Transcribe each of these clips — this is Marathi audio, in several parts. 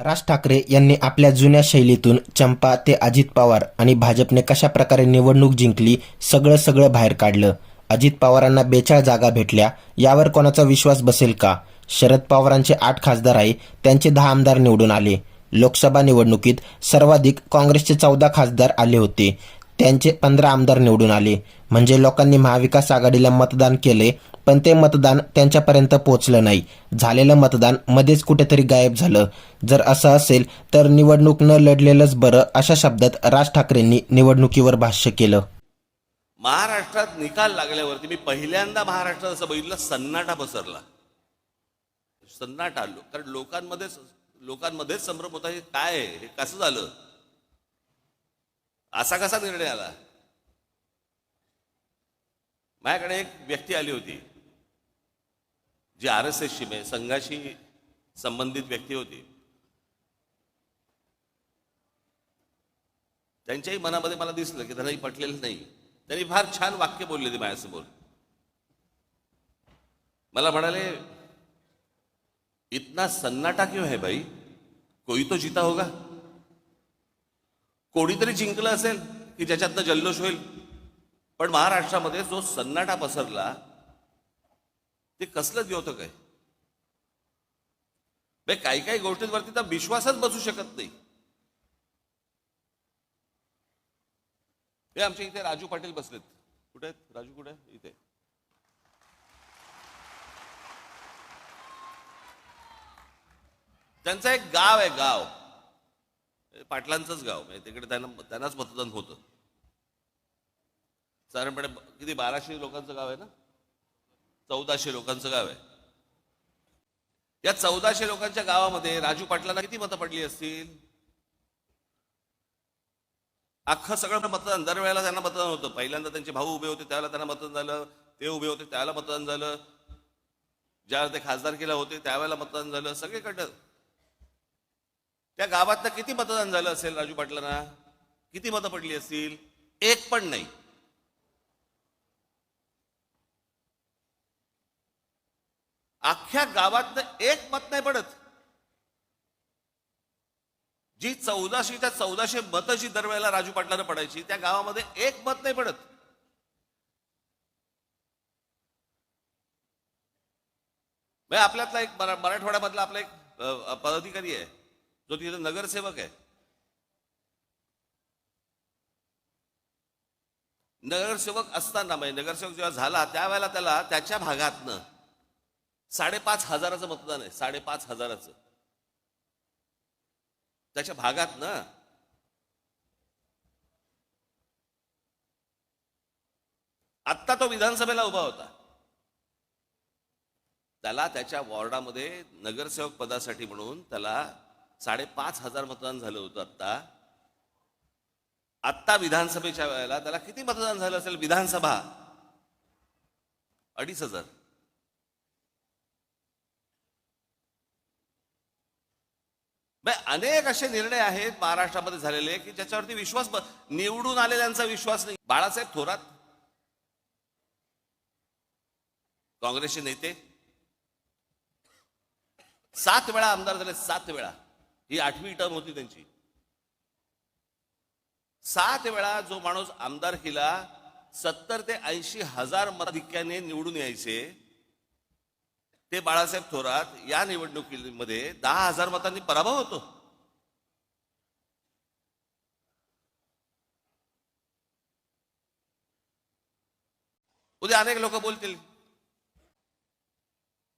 राज ठाकरे यांनी आपल्या जुन्या शैलीतून चंपा ते अजित पवार आणि भाजपने कशा प्रकारे निवडणूक जिंकली सगळं सगळं बाहेर काढलं? अजित पवारांना बेचाळ जागा भेटल्या यावर कोणाचा विश्वास बसेल का? शरद पवारांचे आठ खासदार आहे त्यांचे दहा आमदार निवडून आले. लोकसभा निवडणुकीत सर्वाधिक काँग्रेसचे चौदा खासदार आले होते. त्यांचे पंधरा आमदार निवडून आले. म्हणजे लोकांनी महाविकास आघाडीला मतदान केले पण ते मतदान त्यांच्यापर्यंत पोहोचलं नाही. झालेलं मतदान मध्येच कुठेतरी गायब झालं. जर असं असेल तर निवडणूक न लढलेलंच बरं अशा शब्दात राज ठाकरेंनी निवडणुकीवर भाष्य केलं. महाराष्ट्रात निकाल लागल्यावरती मी पहिल्यांदा महाराष्ट्रात असं बघितलं सन्नाटा पसरला. सन्नाटा कारण लोकांमध्येच लोकांमध्येच संभ्रम होता हे काय हे कसं झालं? असा कसा निर्णय आला? माझ्याकडे एक व्यक्ती आली होती जी आर एस एसशी म्हणजे संघाशी संबंधित व्यक्ती होती. त्यांच्याही मनामध्ये मला दिसलं की त्यांनाही पटलेलं नाही. त्यांनी फार छान वाक्य बोलले ते माझ्यासमोर. मला म्हणाले इतना सन्नाटा क्यों है भाई? कोई तो जीता होगा. कोणीतरी जिंकलं असेल की ज्याच्यातनं जल्लोष होईल. पण महाराष्ट्रामध्ये जो सन्नाटा पसरला ते कसलं होतं काय काही काही गोष्टींवरती तर विश्वासच बसू शकत नाही. हे आमच्या इथे राजू पाटील बसलेत. कुठे आहेत? राजू कुठे? इथे. त्यांचं एक गाव आहे गाव. पाटलांचंच गाव म्हणजे तिकडे त्यांना त्यांनाच मतदान होतं. साधारणपणे किती बाराशे लोकांचं गाव आहे ना? चौदाशे लोकांचं गाव आहे. या चौदाशे लोकांच्या गावामध्ये राजू पाटलांना किती मतं पडली असतील? अख्खं सगळं मतदान दरवेळेला त्यांना मतदान होतं. पहिल्यांदा त्यांचे भाऊ उभे होते त्याला त्यांना मतदान झालं. ते उभे होते त्यावेळेला मतदान झालं. ज्यावेळेला ते खासदारकीला होते त्यावेळेला मतदान झालं. सगळीकडं त्या गावातनं किती मतदान झालं असेल राजू पाटलांना? किती मतं पडली असतील? एक पण नाही. अख्ख्या गावातनं एक मत नाही पडत. जी चौदाशेच्या चौदाशे मतं जी दरवेळेला राजू पाटलांना पडायची त्या गावामध्ये एक मत नाही पडत. म्हणजे आपल्यातला एक मराठवाड्यामधला आपला एक पदाधिकारी आहे. जो तिथे नगरसेवक आहे. नगरसेवक असताना म्हणजे नगरसेवक जेव्हा झाला त्यावेळेला त्याला त्याच्या भागातनं साडेपाच हजाराचं मतदान आहे साडेपाच हजाराचं. त्याच्या भागात ना आत्ता तो विधानसभेला उभा होता. त्याला त्याच्या वॉर्डामध्ये नगरसेवक पदासाठी म्हणून त्याला साडेपाच हजार मतदान झालं होतं आत्ता. आत्ता विधानसभेच्या वेळेला त्याला किती मतदान झालं असेल? विधानसभा. अडीच हजार. अनेक असे निर्णय आहेत महाराष्ट्रामध्ये झालेले की ज्याच्यावरती विश्वास निवडून आलेल्यांचा विश्वास नाही. बाळासाहेब थोरात. काँग्रेसचे नेते. सात वेळा आमदार झाले सात वेळा. ही आठवी टर्म होती त्यांची. सात वेळा जो माणूस आमदार केला सत्तर ते ऐंशी हजार मताधिक्याने निवडून यायचे ते बाळासाहेब थोरात या निवडणुकीमध्ये दहा हजार मतांनी पराभव होतो. उद्या अनेक लोक बोलतील.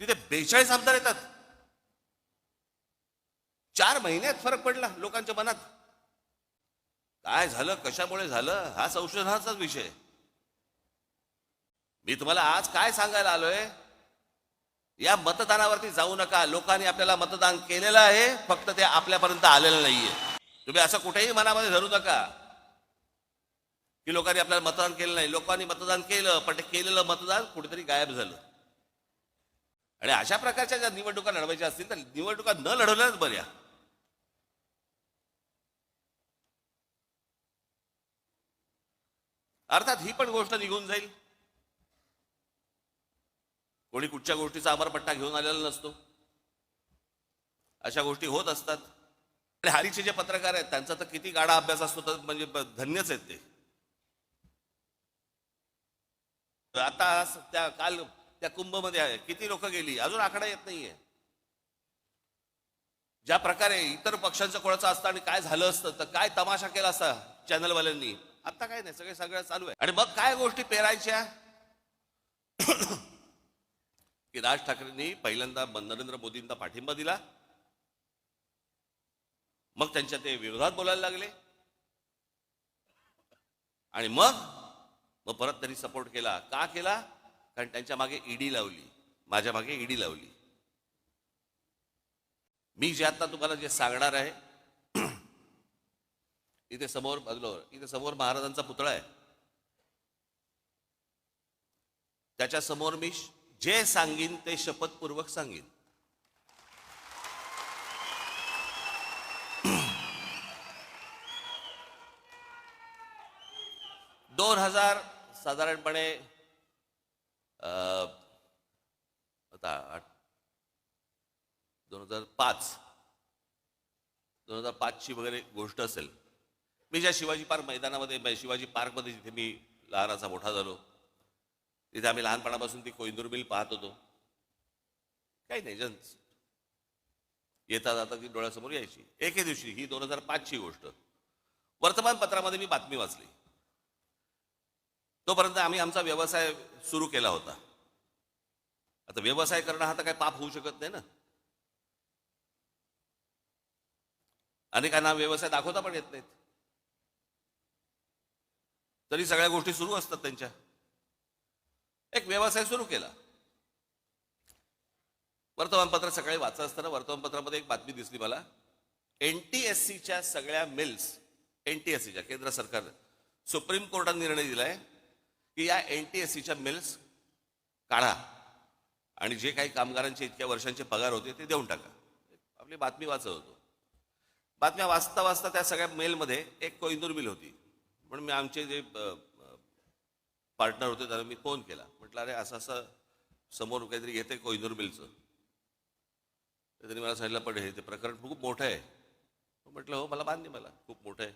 तिथे बेचाळीस आमदार येतात. चार महिन्यात फरक पडला लोकांच्या मनात. काय झालं कशामुळे झालं हा संशोधनाचाच विषय. मी तुम्हाला आज काय सांगायला आलोय? या मतदानावरती जाऊ नका. लोकांनी आपल्याला मतदान केलेलं आहे फक्त ते आपल्यापर्यंत आलेलं नाहीये. तुम्ही असं कुठेही मनामध्ये धरू नका. की लोकांनी आपल्याला मतदान केलं नाही. लोकांनी मतदान केलं पण ते केलेलं मतदान कुठेतरी गायब झालं. आणि अशा प्रकारच्या ज्या निवडणुका लढवायच्या असतील तर निवडणुका न लढवल्याच बऱ्या. अर्थात ही पण गोष्ट निघून जाईल. कोणी कुठच्या गोष्टीचा अमरपट्टा घेऊन आलेला नसतो. अशा गोष्टी होत असतात. आणि हारीचे जे पत्रकार आहेत त्यांचा तर किती गाडा अभ्यास असतो तर म्हणजे धन्यच आहेत ते. आता त्या काल त्या कुंभमध्ये आहे. किती लोक गेली? अजून आकडा येत नाहीये. ज्या प्रकारे इतर पक्षांचं कोणाचं असतं आणि काय झालं असतं तर काय तमाशा केला असता चॅनलवाल्यांनी? आता काय नाही सगळे सगळं चालू आहे. आणि मग काय गोष्टी पेरायच्या? की राज ठाकरेंनी पहिल्यांदा नरेंद्र मोदींना पाठिंबा दिला. मग त्यांच्या ते विरोधात बोलायला लागले. आणि मग मग परत त्यांनी सपोर्ट केला. का केला? कारण त्यांच्या मागे ईडी लावली. माझ्या मागे ईडी लावली. मी जे आता तुम्हाला जे सांगणार आहे इथे समोर बघलो इथे समोर महाराजांचा पुतळा आहे. त्याच्यासमोर मी जे सांगीन ते शपथपूर्वक सांगीन. दोन हजार साधारणपणे आता आठ- दोन हजार पाच. दोन हजार पाचची वगैरे गोष्ट असेल. मी ज्या शिवाजी पार्क मैदानामध्ये शिवाजी पार्कमध्ये जिथे मी लहानाचा मोठा झालो तिथे आम्ही लहानपणापासून ती कोइंदूर मिल पाहत होतो. काही नाही जन येता जाता ती डोळ्यासमोर यायची. एके दिवशी ही दोन हजार पाचची गोष्ट. वर्तमानपत्रामध्ये मी बातमी वाचली. तोपर्यंत आम्ही आमचा व्यवसाय सुरू केला होता. आता व्यवसाय करणं हा तर काही पाप होऊ शकत नाही ना. अनेकांना व्यवसाय दाखवता पण येत नाहीत. तरी सगळ्या गोष्टी सुरू असतात त्यांच्या. एक व्यवसाय सुरू केला. वर्तमानपत्र सकाळी वाचत असताना वर्तमानपत्रामध्ये एक बातमी दिसली मला. एनटीएससीच्या सगळ्या मिल्स एनटीएससीच्या केंद्र सरकार सुप्रीम कोर्टाने निर्णय दिलाय. की या एन टी एस सीच्या मिल्स काढा. आणि जे काही कामगारांचे इतक्या वर्षांचे पगार होते ते देऊन टाका. आपली बातमी वाचत होतो बातम्या वाचता वाचता त्या सगळ्या मेलमध्ये एक कोइंदूर मिल होती. म्हणून मी आमचे जे पार्टनर होते त्यांना मी फोन केला. म्हटलं अरे असं असं समोर काहीतरी येते कोइंदूर मिलचं तर त्यांनी मला सांगितलं पण हे ते प्रकरण खूप मोठं आहे. म्हटलं हो मला मान्य मला खूप मोठं आहे.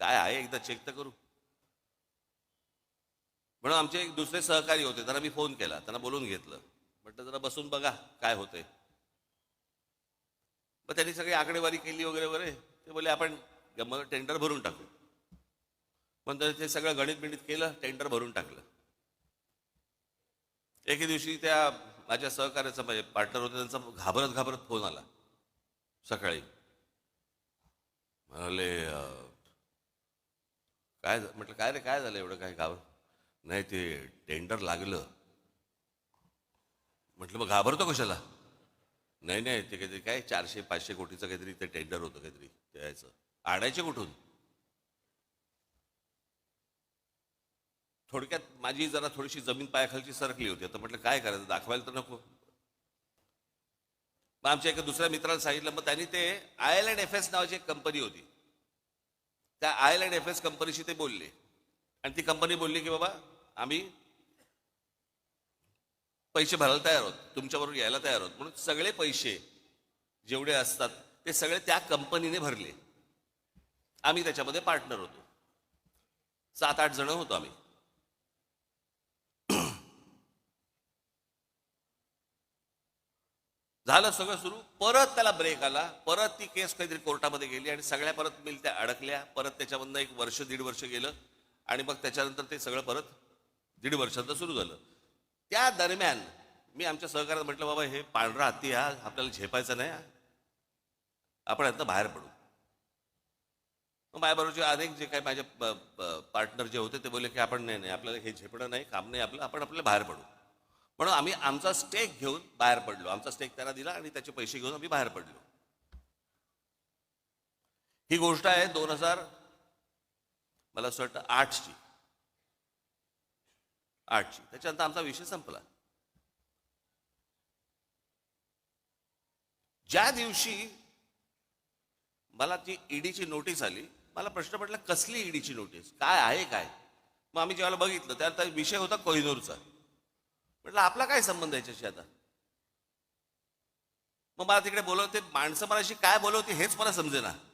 काय आहे? एकदा चेक तर करू. म्हणून आमचे एक दुसरे सहकारी होते त्यांना मी फोन केला. त्यांना बोलून घेतलं. म्हटलं जरा बसून बघा काय होते मग त्यांनी सगळी आकडेवारी केली वगैरे वगैरे. ते बोले आपण टेंडर भरून टाकू. पण ते सगळं गणित बिणित केलं टेंडर भरून टाकलं. एके दिवशी त्या माझ्या सहकार्याचा म्हणजे पार्टनर होते त्यांचा घाबरत घाबरत फोन आला. सकाळी. म्हणाले काय म्हटलं काय रे काय झालं एवढं? काय घाबर नाही ते टेंडर लागलं. म्हटलं मग घाबरतो कशाला? नाही नाही ते काहीतरी काय चारशे पाचशे कोटीचं काहीतरी ते टेंडर होतं काहीतरी त्याचं आणायचे कुठून? थोडक्यात माझी जरा थोडीशी जमीन पायाखालची सरकली होती. आता म्हटलं काय करायचं? दाखवायला तर नको. मग आमच्या एका दुसऱ्या मित्राला सांगितलं मग त्यांनी ते I L and F S नावाची एक कंपनी होती. त्या I L and F S कंपनीशी ते बोलले. आणि ती कंपनी बोलली की बाबा आम्ही पैसे भरायला तयार आहोत तुमच्याबरोबर यायला तयार आहोत. म्हणून सगळे पैसे जेवढे असतात ते सगळे त्या कंपनीने भरले. आम्ही त्याच्यामध्ये पार्टनर होतो. सात आठ जण होतो आम्ही. झालं सगळं सुरू. परत त्याला ब्रेक आला. परत ती केस काहीतरी कोर्टामध्ये गेली आणि सगळ्या परत मिल त्या अडकल्या. परत त्याच्यामधनं एक वर्ष दीड वर्ष गेलं. आणि मग त्याच्यानंतर ते सगळं परत दीड वर्षाचं सुरू झालं. त्या दरम्यान मी आमच्या सहकार्यात म्हटलं बाबा हे पांढरा हत्ती हा आपल्याला झेपायचा नाही आपण यातनं बाहेर पडू. मग माझ्याबरोबरचे अनेक जे काही माझे पार्टनर जे होते ते बोलले की आपण नाही नाही आपल्याला हे झेपणं नाही काम नाही आपलं आपण आपल्याला बाहेर पडू. म्हणून आम्ही आमचा स्टेक घेऊन बाहेर पडलो. आमचा स्टेक त्याला दिला आणि त्याचे पैसे घेऊन आम्ही बाहेर पडलो. ही गोष्ट आहे दोन हजार मला असं वाटतं आठची. आठची. त्याच्यानंतर आमचा विषय संपला. ज्या दिवशी मला ती ईडीची नोटीस आली मला प्रश्न पडला कसली ईडीची नोटीस? काय आहे काय? मग आम्ही जेव्हा बघितलं त्यात विषय होता कोहिनूरचा. म्हटलं आपला काय संबंध आहे याच्याशी आता? मग मला तिकडे बोलवते माणसं मलाशी काय बोलवते हेच मला समजेना.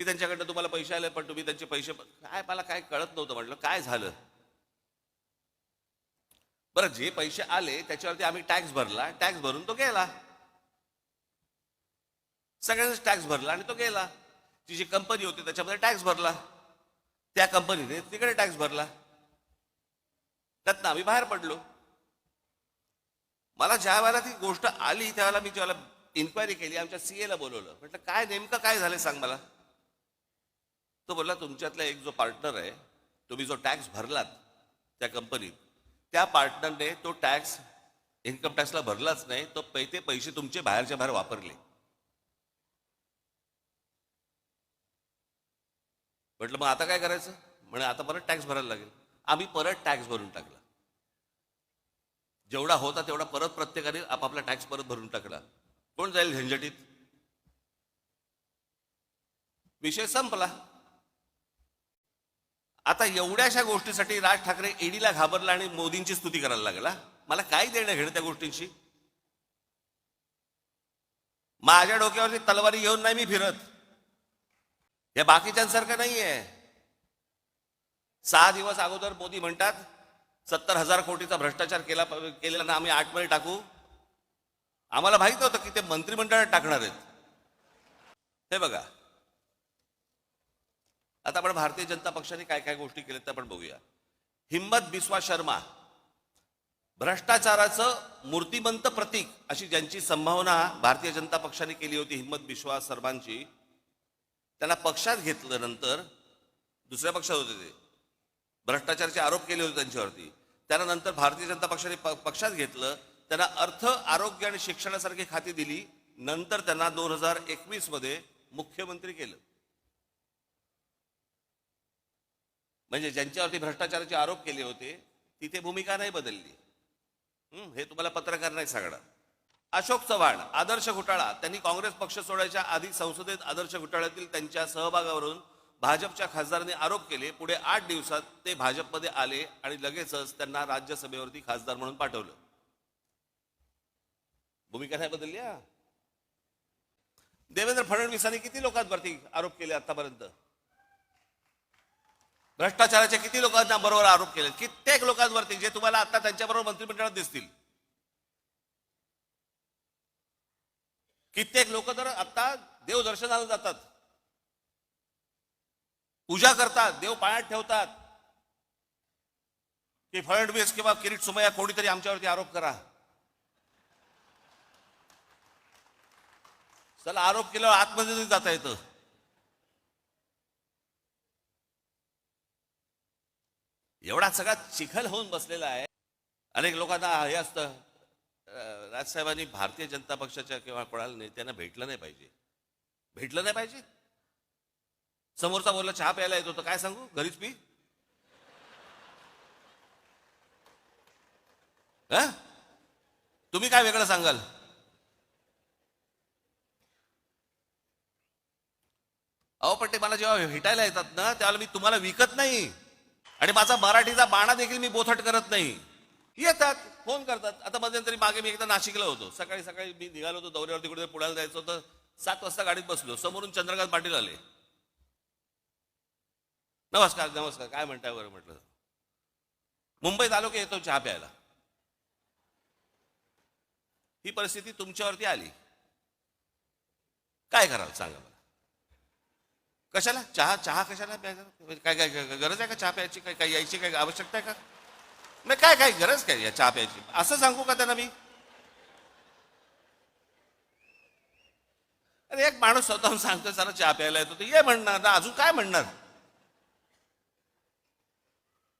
की त्यांच्याकडनं तुम्हाला पैसे आले पण तुम्ही त्यांचे पैसे काय मला काय कळत नव्हतं म्हटलं काय झालं? बरं जे पैसे आले त्याच्यावरती आम्ही टॅक्स भरला टॅक्स भरून तो गेला. सगळ्यांनाच टॅक्स भरला आणि तो गेला. ती जी कंपनी होती त्याच्यामध्ये टॅक्स भरला. त्या कंपनीने तिकडे टॅक्स भरला. त्यातनं आम्ही बाहेर पडलो. मला ज्या वेळेला ती गोष्ट आली त्यावेळेला मी ज्यावेळेला इन्क्वायरी केली आमच्या सीएला बोलवलं. म्हटलं काय नेमकं काय झालं सांग मला. तो बोलला तुमच्यातला एक जो पार्टनर आहे तुम्ही जो टॅक्स भरलात त्या कंपनीत त्या पार्टनरने तो टॅक्स इन्कम टॅक्सला भरलाच नाही तो पै ते पैसे तुमचे बाहेरच्या बाहेर वापरले. म्हटलं मग आता काय करायचं? म्हणे आता परत टॅक्स भरायला लागेल. आम्ही परत टॅक्स भरून टाकला. जेवढा होता तेवढा परत प्रत्येकाने आपापला टॅक्स परत भरून टाकला. कोण जाईल झंझटीत? विषय संपला. आता एवढ्याशा गोष्टीसाठी राज ठाकरे ईडीला घाबरला आणि मोदींची स्तुती करायला लागला मला काय देणं घेणं त्या गोष्टींशी? माझ्या डोक्यावरती तलवारी घेऊन नाही मी फिरत. हे बाकीच्यांसारखं नाहीये. सहा दिवस अगोदर मोदी म्हणतात सत्तर हजार कोटीचा भ्रष्टाचार केला केलेला ना आम्ही आठमध्ये टाकू. आम्हाला माहीत होतं की ते मंत्रिमंडळात टाकणार आहेत. हे बघा. आता आपण भारतीय जनता पक्षाने काय काय गोष्टी केल्या त्या आपण बघूया. हिम्मत बिस्वा शर्मा. भ्रष्टाचाराचं मूर्तिमंत प्रतीक अशी ज्यांची संभावना भारतीय जनता पक्षाने केली होती हिम्मत बिस्वा शर्मांची त्यांना पक्षात घेतलं नंतर दुसऱ्या पक्षात होते ते. भ्रष्टाचाराचे आरोप केले होते त्यांच्यावरती. त्यानंतर भारतीय जनता पक्षाने पक्षात घेतलं त्यांना अर्थ आरोग्य आणि शिक्षणासारखी खाती दिली. नंतर त्यांना दोन हजार एकवीसमध्ये मुख्यमंत्री केलं. म्हणजे ज्यांच्यावरती भ्रष्टाचाराचे आरोप केले होते तिथे भूमिका नाही बदलली. हे तुम्हाला पत्रकार नाही सांगणार. अशोक चव्हाण आदर्श घोटाळा त्यांनी काँग्रेस पक्ष सोडायच्या आधी संसदेत आदर्श घोटाळ्यातील त्यांच्या सहभागावरून भाजपच्या खासदारांनी आरोप केले. पुढे आठ दिवसात ते भाजपमध्ये आले आणि लगेचच त्यांना राज्यसभेवरती खासदार म्हणून पाठवलं. भूमिका नाही बदलली देवेंद्र फडणवीसांनी किती लोकांवरती आरोप केले आतापर्यंत? भ्रष्टाचाराचे किती लोकांना बरोबर आरोप केले कित्येक लोकांवरती जे तुम्हाला आता त्यांच्याबरोबर मंत्रिमंडळात दिसतील. कित्येक लोक तर आता देवदर्शनाला जातात. पूजा करतात देव पायात ठेवतात. की फडणवीस किंवा किरीट सुमया कोणीतरी आमच्यावरती आरोप करा. चला आरोप केल्यावर आतमध्ये जाता येतं. एवढा सगळा चिखल होऊन बसलेला आहे. अनेक लोकांना हे असतं राजसाहेबांनी भारतीय जनता पक्षाच्या किंवा कोणाला नेत्यांना भेटलं नाही पाहिजे. भेटलं नाही पाहिजे? समोरचा बोलला चहा प्यायला येतो तर काय सांगू? घरीच पी. हा? तुम्ही काय वेगळं सांगाल? अहो पण ते मला जेव्हा भेटायला येतात ना त्यावेळेला मी तुम्हाला विकत नाही. आणि माझा मराठीचा बाणा देखील मी बोथट करत नाही. येतात फोन करतात. आता मध्यंतरी मागे मी एकदा नाशिकला होतो. सकाळी सकाळी मी निघालो होतो दौऱ्यावरती कुठे पुण्याला जायचं होतं. सात वाजता गाडीत बसलो. समोरून चंद्रकांत पाटील आले. नमस्कार नमस्कार. काय म्हणताय बरं म्हटलं? मुंबईत आलो की येतो चहा प्यायला? ही परिस्थिती तुमच्यावरती आली. काय कराल? सांगा कशाला? चहा चहा कशाला प्यायचा? काय काय गरज आहे का चहा प्यायची? काय काय यायची काय आवश्यकता आहे का? नाही काय काय गरज काय या चहा प्यायची? असं सांगू का त्यांना मी? अरे एक माणूस स्वतःहून सांगतो चला चहा प्यायला येतो. तर ये म्हणणार ना अजून काय म्हणणार?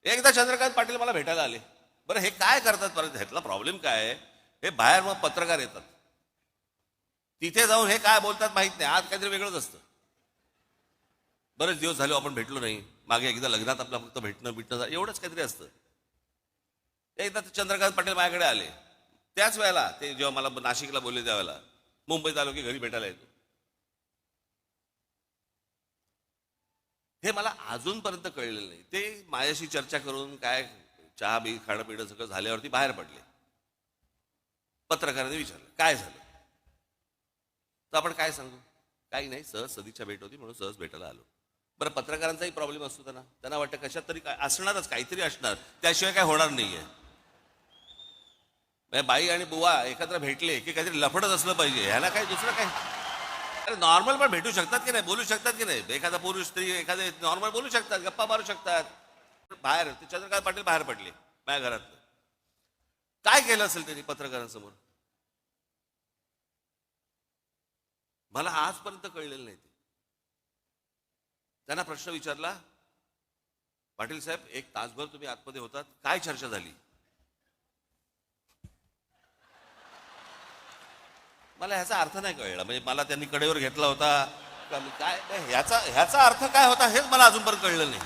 एकदा चंद्रकांत पाटील मला भेटायला आले. बरं हे काय करतात परत? ह्यातला प्रॉब्लेम काय आहे? हे बाहेर मग पत्रकार येतात. तिथे जाऊन हे काय बोलतात माहीत नाही. आज काहीतरी वेगळंच असतं. बरेच दिवस झाले आपण भेटलो नाही. मागे एकदा लग्नात आपलं फक्त भेटणं बिटणं एवढंच काहीतरी असतं. एकदा ते चंद्रकांत पाटील माझ्याकडे आले. त्याच वेळेला ते जेव्हा मला नाशिकला बोलले त्यावेळेला मुंबईत आलो की घरी भेटायला येतो. हे मला अजूनपर्यंत कळलेलं नाही. ते माझ्याशी चर्चा करून काय चहा बी खाणं पिणं सगळं झाल्यावरती बाहेर पडले. पत्रकारांनी विचारलं काय झालं? तर आपण काय सांगू? काही नाही सहज सदिच्छा भेट होती म्हणून सहज भेटायला आलो. बरं पत्रकारांचाही प्रॉब्लेम असतो त्यांना. त्यांना वाटतं कशात तरी काय असणारच काहीतरी असणार. त्याशिवाय काय होणार नाहीये. आहे बाई आणि बुवा एकत्र भेटले की काहीतरी लफडच असलं पाहिजे. ह्याला काय दुसरं काय? अरे नॉर्मल पण भेटू शकतात की नाही? बोलू शकतात की नाही? एखादा पुरुष स्त्री एखादे नॉर्मल बोलू शकतात गप्पा मारू शकतात. बाहेर ते चंद्रकांत पाटील बाहेर पडले माझ्या घरात काय केलं असेल त्यांनी पत्रकारांसमोर? मला आजपर्यंत कळलेलं नाही ते. त्यांना प्रश्न विचारला पाटील साहेब एक तासभर तुम्ही आतमध्ये होतात काय चर्चा झाली? मला ह्याचा अर्थ नाही कळला. म्हणजे मला त्यांनी कडेवर घेतला होता. काय ह्याचा ह्याचा अर्थ काय होता हेच मला अजूनपर्यंत कळलं नाही.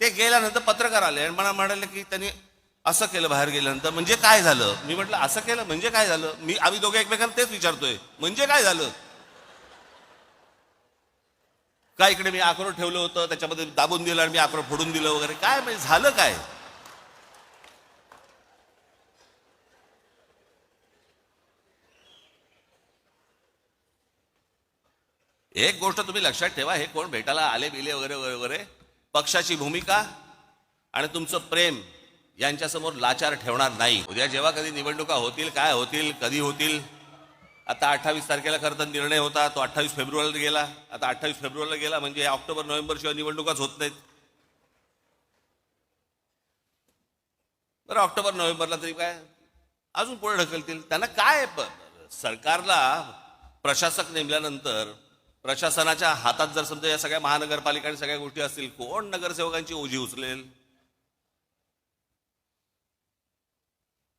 ते गेल्यानंतर पत्रकार आले आणि मला म्हणाले की त्यांनी असं केलं बाहेर गेल्यानंतर. म्हणजे काय झालं? मी म्हटलं असं केलं म्हणजे काय झालं? मी आम्ही दोघे एकमेकांना तेच विचारतोय. म्हणजे काय झालं? काय इकडे मी आक्रोड ठेवलं होतं त्याच्यामध्ये दाबून दिलं आणि मी आक्रोड फोडून दिलं वगैरे. काय म्हणजे झालं काय? एक गोष्ट तुम्ही लक्षात ठेवा हे कोण भेटायला आले बिले वगैरे वगैरे वगैरे? पक्षाची भूमिका आणि तुमचं प्रेम यांच्यासमोर लाचार ठेवणार नाही. उद्या जेव्हा कधी निवडणुका होतील काय होतील कधी होतील? आता अठ्ठावीस तारखेला खरं तर निर्णय होता तो अठ्ठावीस फेब्रुवारीला गेला. आता अठ्ठावीस फेब्रुवारीला गेला म्हणजे ऑक्टोबर नोव्हेंबर शिवाय निवडणुकाच होत नाहीत. बरं ऑक्टोबर नोव्हेंबरला तरी काय? अजून पुढे ढकलतील. त्यांना काय? सरकारला प्रशासक नेमल्यानंतर प्रशासनाच्या हातात जर समजा या सगळ्या महानगरपालिका आणि सगळ्या गोष्टी असतील कोण नगरसेवकांची ओझी उचलेल?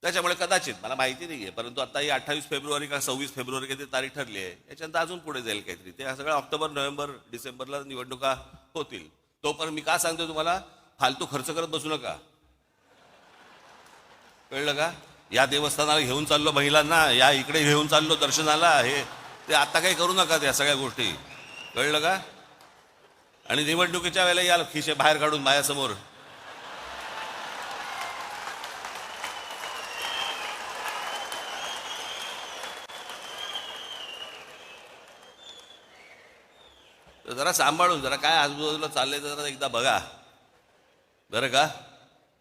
त्याच्यामुळे कदाचित मला माहिती नाही आहे परंतु आता ही अठ्ठावीस फेब्रुवारी का सव्वीस फेब्रुवारी काही तारीख ठरली आहे याच्यानंतर अजून पुढे जाईल काहीतरी. ते सगळं ऑक्टोबर नोव्हेंबर डिसेंबरला निवडणुका होतील. तोपर्यंत मी का सांगतो तुम्हाला फालतू खर्च करत बसू नका. कळलं का? या देवस्थानाला घेऊन चाललो महिलांना या इकडे घेऊन चाललो दर्शनाला हे ते आता काही करू नका त्या सगळ्या गोष्टी. कळलं का? आणि निवडणुकीच्या वेळेला या खिशे बाहेर काढून माझ्यासमोर. तर जरा सांभाळून जरा काय आजूबाजूला चाललंय तर जरा एकदा बघा. बरं का?